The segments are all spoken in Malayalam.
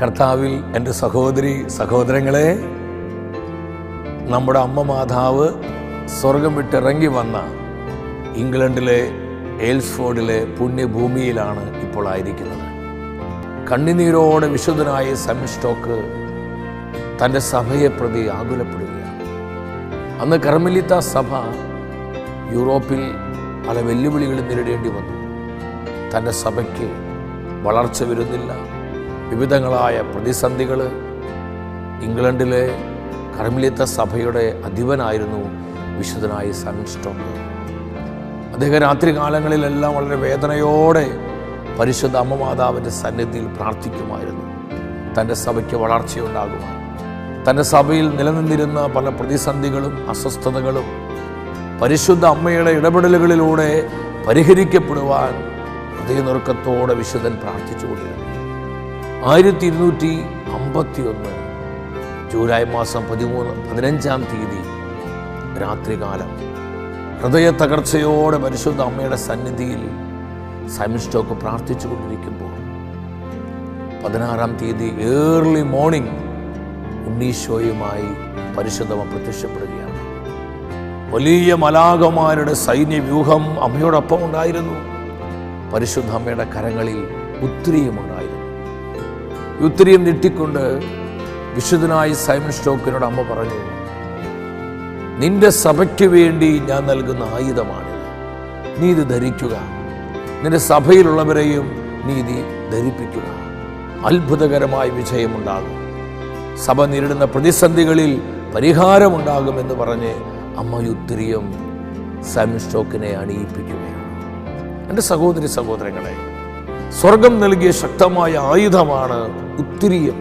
കർത്താവിൽ എന്റെ സഹോദരി സഹോദരങ്ങളെ നമ്മുടെ അമ്മ മാതാവ് സ്വർഗം വിട്ടിറങ്ങി വന്ന ഇംഗ്ലണ്ടിലെ എയിൽസ്ഫോർഡിലെ പുണ്യഭൂമിയിലാണ് ഇപ്പോൾ ആയിരിക്കുന്നത്. കണ്ണിനീരോടെ വിശുദ്ധനായ സെമിസ്റ്റോക്ക് തന്റെ സഭയെ പ്രതി ആകുലപ്പെടുകയാണ്. അന്ന് കർമ്മലിത്ത സഭ യൂറോപ്പിൽ പല വെല്ലുവിളികളും നേരിടേണ്ടി വന്നു. തന്റെ സഭയ്ക്ക് വളർച്ച വരുന്നില്ല. വിവിധങ്ങളായ പ്രതിസന്ധികൾ ഇംഗ്ലണ്ടിലെ കർമ്മിലിത്ത സഭയുടെ അധിപനായിരുന്നു വിശുദ്ധനായ സൺസ്റ്റോക്ക് അദ്ദേഹം രാത്രി കാലങ്ങളിലെല്ലാം വളരെ വേദനയോടെ പരിശുദ്ധ അമ്മമാതാവിന്റെ സന്നിധിയിൽ പ്രാർത്ഥിക്കുമായിരുന്നു. തന്റെ സഭയ്ക്ക് വളർച്ചയുണ്ടാകുവാൻ. തന്റെ സഭയിൽ നിലനിന്നിരുന്ന പല പ്രതിസന്ധികളും അസ്വസ്ഥതകളും പരിശുദ്ധ അമ്മയുടെ ഇടപെടലുകളിലൂടെ പരിഹരിക്കപ്പെടുവാൻ ഹൃദയനുറുക്കത്തോടെ വിശുദ്ധൻ പ്രാർത്ഥിച്ചുകൊണ്ടിരുന്നു. ആയിരത്തി ഇരുന്നൂറ്റി അമ്പത്തി ഒന്ന് ജൂലൈ മാസം പതിമൂന്ന് പതിനഞ്ചാം തീയതി രാത്രികാലം. ഹൃദയ തകർച്ചയോടെ പരിശുദ്ധ അമ്മയുടെ സന്നിധിയിൽ സൈമൺ സ്റ്റോക്ക് പ്രാർത്ഥിച്ചു കൊണ്ടിരിക്കുമ്പോൾ പതിനാറാം തീയതി ഏർലി മോർണിംഗ് ഉണ്ണീശോയുമായി പരിശുദ്ധമ പ്രത്യക്ഷപ്പെടുകയാണ്. വലിയ മലാകമാരുടെ സൈന്യവ്യൂഹം അമ്മയോടൊപ്പം ഉണ്ടായിരുന്നു. പരിശുദ്ധ അമ്മയുടെ കരങ്ങളിൽ ഉത്തിരിയുമുണ്ടായിരുന്നു ഈ ഉത്തിരിയം നീട്ടിക്കൊണ്ട് വിശുദ്ധനായി സൈമൺ സ്റ്റോക്കിനോട് അമ്മ പറഞ്ഞു നിന്റെ സഭയ്ക്ക് വേണ്ടി ഞാൻ നൽകുന്ന ആയുധമാണ് നീ ഇത് ധരിക്കുക. നിന്റെ സഭയിലുള്ളവരെയും നീ ഇത് ധരിപ്പിക്കുക. അത്ഭുതകരമായ വിജയമുണ്ടാകും. സഭ നേരിടുന്ന പ്രതിസന്ധികളിൽ പരിഹാരമുണ്ടാകുമെന്ന് പറഞ്ഞ് അമ്മ ഉത്തിരിയം സൈമൺ സ്റ്റോക്കിനെ അണിയിപ്പിക്കുകയാണ്. എന്റെ സഹോദരി സഹോദരങ്ങളെ സ്വർഗം നൽകിയ ശക്തമായ ആയുധമാണ് ഉത്തിരിയം.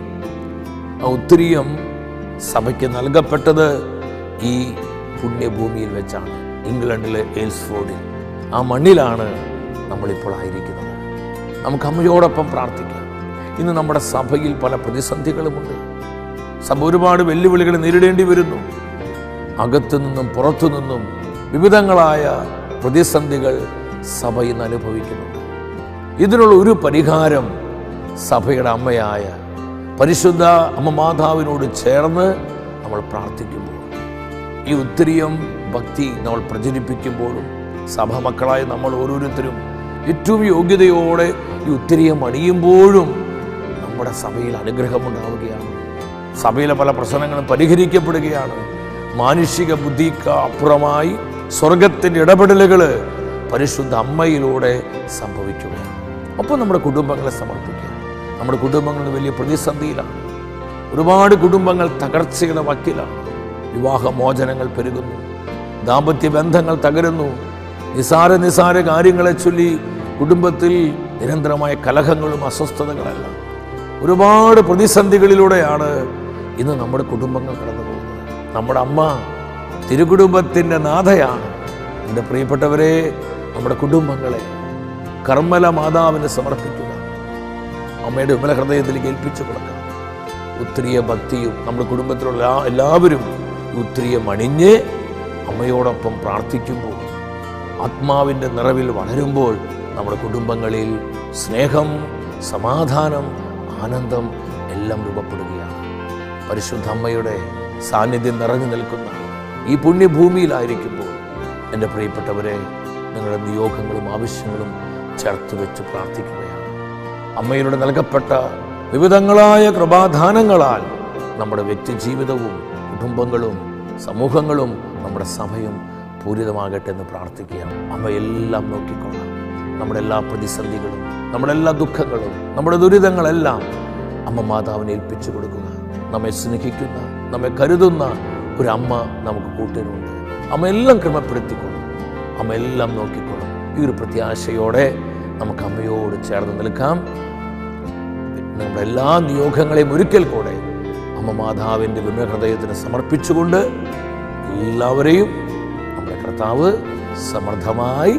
ആ ഉത്തിരിയം സഭയ്ക്ക് നൽകപ്പെട്ടത് ഈ പുണ്യഭൂമിയിൽ വെച്ചാണ് ഇംഗ്ലണ്ടിലെ എയിൽസ്ഫോർഡിൽ. ആ മണ്ണിലാണ് നമ്മളിപ്പോൾ ആയിരിക്കുന്നത്. നമുക്ക് അമ്മയോടൊപ്പം പ്രാർത്ഥിക്കാം. ഇന്ന് നമ്മുടെ സഭയിൽ പല പ്രതിസന്ധികളുമുണ്ട്. സഭ ഒരുപാട് വെല്ലുവിളികൾ നേരിടേണ്ടി വരുന്നു. അകത്തു നിന്നും പുറത്തു നിന്നും വിവിധങ്ങളായ പ്രതിസന്ധികൾ സഭ ഇന്ന് അനുഭവിക്കുന്നുണ്ട്. ഇതിനുള്ള ഒരു പരിഹാരം സഭയുടെ അമ്മയായ പരിശുദ്ധ അമ്മ മാതാവിനോട് ചേർന്ന് നമ്മൾ പ്രാർത്ഥിക്കുമ്പോൾ ഈ ഉത്തരീയം ഭക്തി നമ്മൾ പ്രചരിപ്പിക്കുമ്പോഴും സഭ മക്കളായ നമ്മൾ ഓരോരുത്തരും ഏറ്റവും യോഗ്യതയോടെ ഈ ഉത്തരീയം അണിയുമ്പോഴും നമ്മുടെ സഭയിൽ അനുഗ്രഹമുണ്ടാവുകയാണ് സഭയിലെ പല പ്രശ്നങ്ങളും പരിഹരിക്കപ്പെടുകയാണ്. മാനുഷിക ബുദ്ധിക്ക് അപ്പുറമായി സ്വർഗത്തിന്റെ ഇടപെടലുകൾ പരിശുദ്ധ അമ്മയിലൂടെ സംഭവിക്കുകയാണ്. ഒപ്പം നമ്മുടെ കുടുംബങ്ങളെ സമർപ്പിക്കുക. നമ്മുടെ കുടുംബങ്ങൾ വലിയ പ്രതിസന്ധിയിലാണ്. ഒരുപാട് കുടുംബങ്ങൾ തകർച്ചയുടെ വക്കിലാണ്. വിവാഹമോചനങ്ങൾ പെരുകുന്നു. ദാമ്പത്യ ബന്ധങ്ങൾ തകരുന്നു. നിസാര നിസാര കാര്യങ്ങളെ ചൊല്ലി കുടുംബത്തിൽ നിരന്തരമായ കലഹങ്ങളും അസ്വസ്ഥതകളല്ല. ഒരുപാട് പ്രതിസന്ധികളിലൂടെയാണ് ഇന്ന് നമ്മുടെ കുടുംബങ്ങൾ കടന്നു പോകുന്നത്. നമ്മുടെ അമ്മ തിരുകുടുംബത്തിന്റെ നാഥയാണ്. എന്റെ പ്രിയപ്പെട്ടവരെ നമ്മുടെ കുടുംബങ്ങളെ കർമ്മല മാതാവിന് സമർപ്പിക്കുക. അമ്മയുടെ വിമല ഹൃദയത്തിലേക്ക് ഏൽപ്പിച്ചു കൊടുക്കുക. ഉത്രിയ ഭക്തിയും നമ്മുടെ കുടുംബത്തിലുള്ള എല്ലാ- എല്ലാവരും ഈ ഉത്തരീയം അണിഞ്ഞ് അമ്മയോടൊപ്പം പ്രാർത്ഥിക്കുമ്പോൾ ആത്മാവിന്റെ നിറവിൽ വളരുമ്പോൾ നമ്മുടെ കുടുംബങ്ങളിൽ സ്നേഹം സമാധാനം ആനന്ദം എല്ലാം രൂപപ്പെടുകയാണ്. പരിശുദ്ധ അമ്മയുടെ സാന്നിധ്യം നിറഞ്ഞു നിൽക്കുന്ന ഈ പുണ്യഭൂമിയിലായിരിക്കുമ്പോൾ എന്റെ പ്രിയപ്പെട്ടവരെ നിങ്ങളുടെ നിയോഗങ്ങളും ആവശ്യങ്ങളും ചേർത്ത് വെച്ച് പ്രാർത്ഥിക്കുകയാണ്. അമ്മയിലൂടെ നൽകപ്പെട്ട വിവിധങ്ങളായ കൃപാദാനങ്ങളാൽ നമ്മുടെ വ്യക്തി ജീവിതവും കുടുംബങ്ങളും സമൂഹങ്ങളും നമ്മുടെ സഭയും പൂരിതമാകട്ടെ എന്ന് പ്രാർത്ഥിക്കുകയാണ്. അമ്മ എല്ലാം നോക്കിക്കൊള്ളാം നമ്മുടെ എല്ലാ പ്രതിസന്ധികളും നമ്മുടെ എല്ലാ ദുഃഖങ്ങളും നമ്മുടെ ദുരിതങ്ങളെല്ലാം അമ്മ മാതാവിനെ ഏൽപ്പിച്ചു കൊടുക്കുക. നമ്മെ സ്നേഹിക്കുന്ന നമ്മെ കരുതുന്ന ഒരു അമ്മ നമുക്ക് കൂട്ടിനുണ്ട്. അമ്മ എല്ലാം ക്രമപ്പെടുത്തിക്കൊള്ളും. അമ്മ എല്ലാം നോക്കിക്കൊള്ളും. ഈ ഒരു പ്രത്യാശയോടെ നമുക്ക് അമ്മയോട് ചേർന്ന് നിൽക്കാം. നമ്മുടെ എല്ലാ നിയോഗങ്ങളെയും ഒരിക്കൽ കൂടെ അമ്മ മാതാവിന്റെ വിമഹൃദയത്തിന് സമർപ്പിച്ചുകൊണ്ട് എല്ലാവരെയും നമ്മുടെ കർത്താവ് സമർത്ഥമായി